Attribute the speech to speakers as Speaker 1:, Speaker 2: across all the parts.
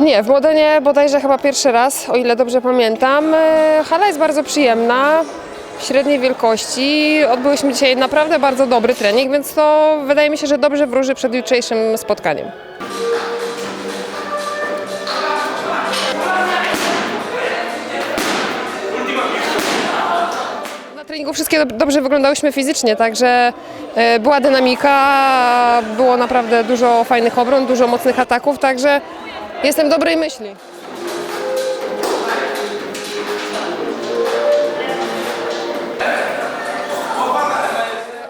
Speaker 1: Nie, w Modenie bodajże chyba pierwszy raz, o ile dobrze pamiętam. E, Hala jest bardzo przyjemna, średniej wielkości. Odbyłyśmy dzisiaj naprawdę bardzo dobry trening, więc to wydaje mi się, że dobrze wróży przed jutrzejszym spotkaniem. Treningu wszystkie dob- dobrze wyglądałyśmy fizycznie, także e, była dynamika, było naprawdę dużo fajnych obron, dużo mocnych ataków, także jestem dobrej myśli.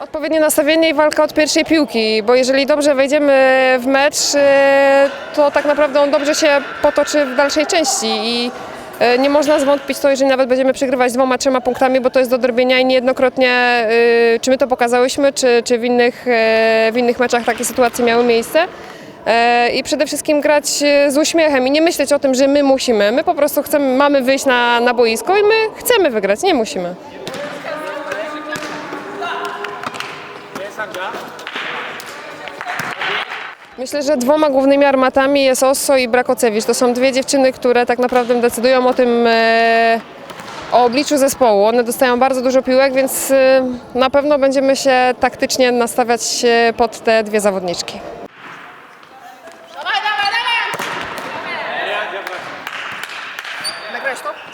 Speaker 1: Odpowiednie nastawienie i walka od pierwszej piłki, bo jeżeli dobrze wejdziemy w mecz, e, to tak naprawdę on dobrze się potoczy w dalszej części i e, nie można zwątpić to, jeżeli nawet będziemy przegrywać dwoma, trzema punktami, bo to jest do drbienia i niejednokrotnie, e, czy my to pokazałyśmy, czy, czy w, innych, w innych meczach takie sytuacje miały miejsce. E, I przede wszystkim grać e, z uśmiechem i nie myśleć o tym, że my musimy. My po prostu chcemy, mamy wyjść na, na boisko i my chcemy wygrać, nie musimy. Myślę, że dwoma głównymi armatami jest Osso i Brakocewicz. To są dwie dziewczyny, które tak naprawdę decydują o tym, e, o obliczu zespołu. One dostają bardzo dużo piłek, więc na pewno będziemy się taktycznie nastawiać pod te dwie zawodniczki.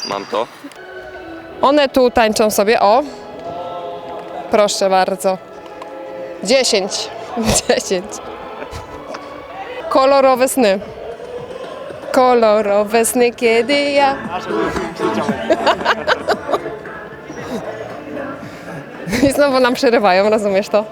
Speaker 2: Mam to.
Speaker 1: One tu tańczą sobie, o. Proszę bardzo. 10. 10. Kolorowe sny. Kolorowe sny, kiedy ja. I znowu nam przerywają, rozumiesz to?